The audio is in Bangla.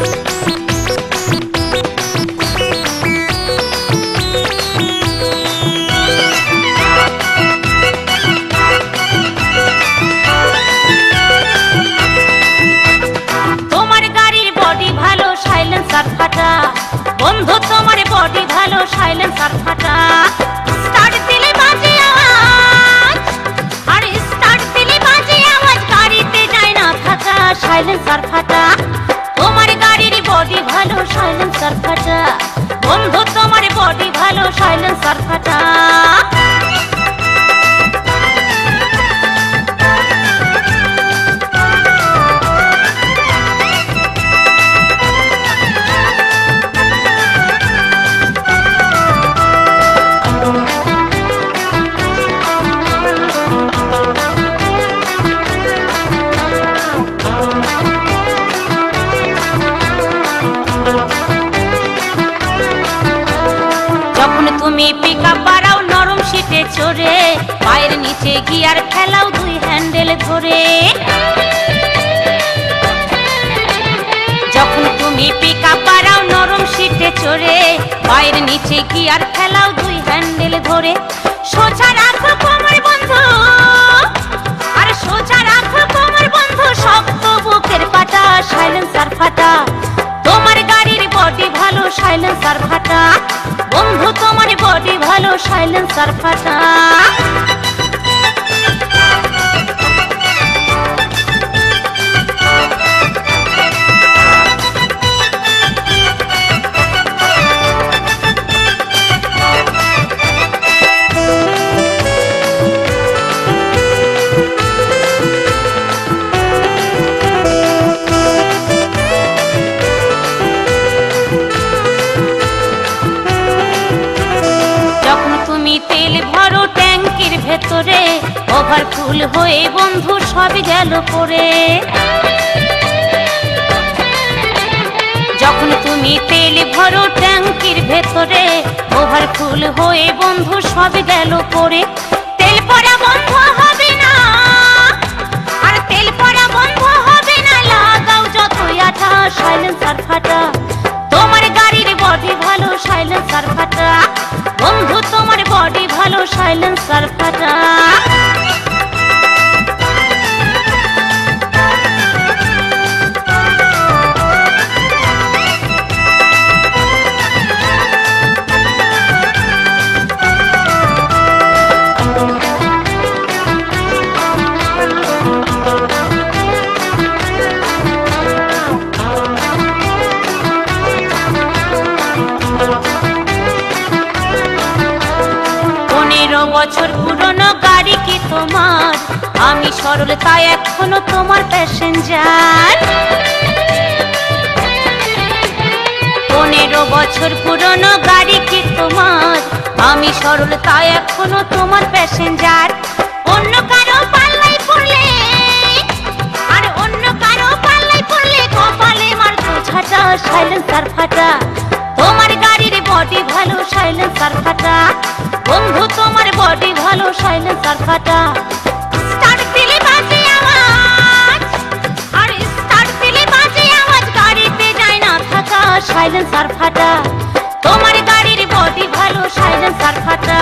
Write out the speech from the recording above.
তোমার বডি ভালো সাইলেন্সার ফাটা। বন্ধু তোমার বডি ভালো সাইলেন্সার ফাটা। চড়ে পায়ের নিচে গিয়ার ফেলাও দুই হ্যান্ডেল ধরে। যখন তুমি পিক আপ নরম শীতে চড়ে, পায়ের নিচে গিয়ার ফেলাও দুই হ্যান্ডেল ধরে। সোজা রাখো কোমর বন্ধু, আর সোজা রাখো কোমর বন্ধু। শক্ত বুকের পাটা সাইলেন্সার ফাটা। তোমার গাড়ির বডি ভালো, সাইলেন্সার ফাটা। বন্ধু তোমার বডি ভালো সাইলেন্সার ফাটা। ট্যাঙ্কির ওভার ফুল হয়ে বন্ধু সবই গেল পরে যখন তুমি তেল ভরো ট্যাঙ্কির ভেতরে, ওভার ফুল হয়ে বন্ধু সবই গেল পরে তেল পড়া বন্ধ হবে পনেরো বছর পুরনো গাড়ি কি তোমার? আমি সরল, তাই এখনও তোমার প্যাসেঞ্জার পনেরো বছর পুরনো গাড়ি কি তোমার? আমি সরল, তাই এখনও তোমার প্যাসেঞ্জার অন্য কারও ফাটা স্টার্ট দিলে ফাটা। তোমার গাড়ির বডি ভালো সাইলেন্সার ফাটা।